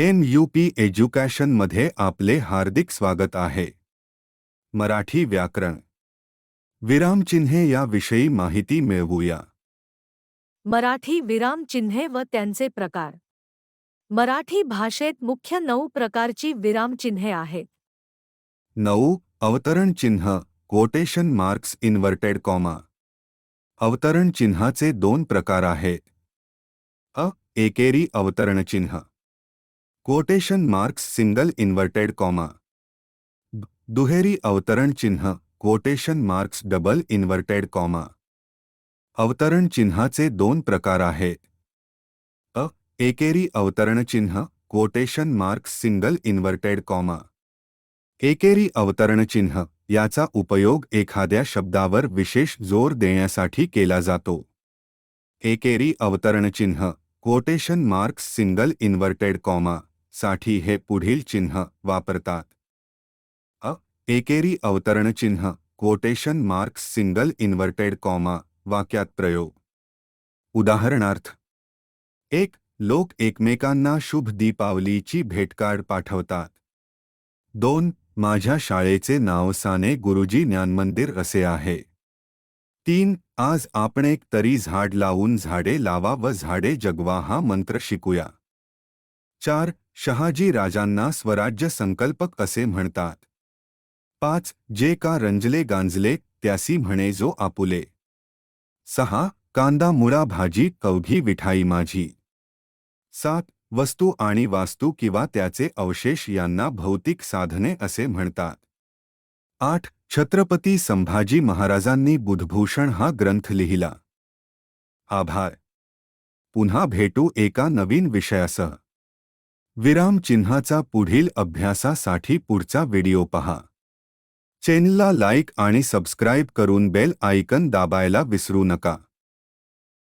M U P एज्युकेशनमध्ये आपले हार्दिक स्वागत आहे. मराठी व्याकरण. विरामचिन्हे याविषयी माहिती मिळवूया. मराठी विरामचिन्हे व त्यांचे प्रकार. मराठी भाषेत मुख्य नऊ प्रकारची विरामचिन्हे आहेत. नऊ अवतरण चिन्ह कोटेशन मार्क्स इन्व्हर्टेड कॉमा अवतरण चिन्हाचे दोन प्रकार आहेत अ एकेरी अवतरण चिन्ह. Quotation marks single inverted comma दुहेरी अवतरण चिन्ह quotation marks double inverted comma अवतरण चिन्हाचे दोन प्रकार आहेत अ, एकेरी अवतरण चिन्ह quotation marks single inverted comma एकेरी अवतरण चिन्ह, याचा उपयोग एखाद्या शब्दावर विशेष ज़ोर देण्यासाठी केला जातो. एकेरी अवतरण चिन्ह quotation marks single inverted comma साठी हे पुढील चिन्ह वापरतात. अ एकेरी अवतरण चिन्ह quotation marks single inverted comma वाक्यात प्रयोग. उदाहरणार्थ एक लोक एकमेकांना शुभ दीपावलीची भेटकार्ड पाठवतात. दोन माझ्या शाळेचे नाव साने गुरुजी ज्ञानमंदिर असे आहे. तीन आज आपण एक तरी झाड लावून झाडे लावा व झाडे जगवा हा मंत्र शिकूया. चार शहाजी राजांना स्वराज्य संकल्पक असे म्हणतात. पाच जे का रंजले गांजले त्यासी म्हणे जो आपुले. सहा कांदा मुळा भाजी कवघी विठाई माझी. सात वस्तू आणि वास्तू किंवा त्याचे अवशेष यांना भौतिक साधने असे म्हणतात. आठ छत्रपती संभाजी महाराजांनी बुधभूषण हा ग्रंथ लिहिला. आभार. पुन्हा भेटू एका नवीन विषयासह. विराम चिन्हाचा पुढील अभ्यासासाठी पुढचा व्हिडिओ पहा. चॅनलला लाईक आणि सबस्क्राईब करून बेल आयकन दाबायला विसरू नका.